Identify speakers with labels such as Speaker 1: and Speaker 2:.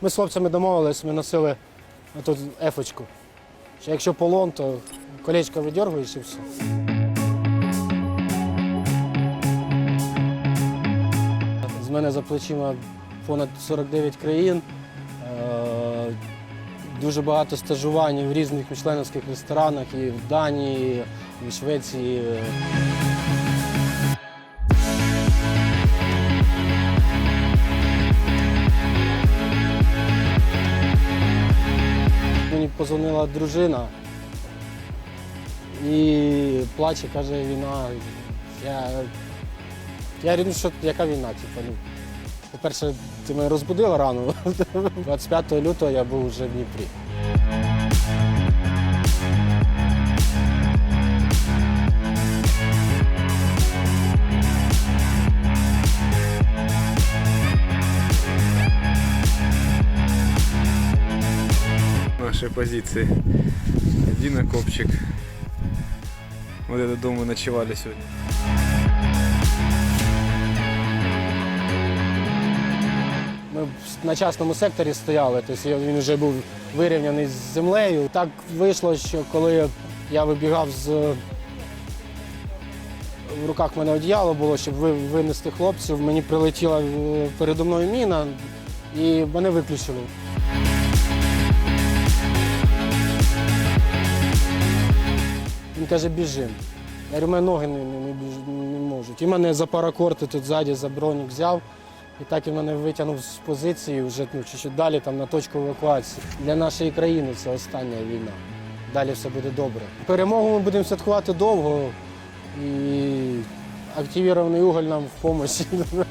Speaker 1: Ми з хлопцями домовились, ми носили тут ефочку. Що якщо полон, то колечко видергуєш і все. З мене за плечима понад 49 країн. Е, Дуже багато стажувань в різних мішленовських ресторанах і в Данії, і в Швеції. Позвонила дружина і плаче, каже, війна. Я, я ну що, яка війна? Типу, ну, по-перше, ти мене розбудила рано. 25 лютого я був вже в Дніпрі.
Speaker 2: Наши позиции. Один окопчик. Вот это дома ночевали сегодня.
Speaker 1: Ми на частному секторі стояли, тобто він вже був вирівняний з землею. Так вийшло, що коли я вибігав з в руках в мене одіяло було, щоб винести хлопців, мені прилетіла е, передо мною міна і мене виключили. Каже, біжим. Я говорю, мене ноги не, не, не, можуть. І мене за паракорти тут ззаді за бронік взяв. І так він мене витягнув з позиції вже ну, чуть-чуть далі там, на точку евакуації. Для нашої країни це остання війна. Далі все буде добре. Перемогу ми будемо святкувати довго і активірований уголь нам в допомогу.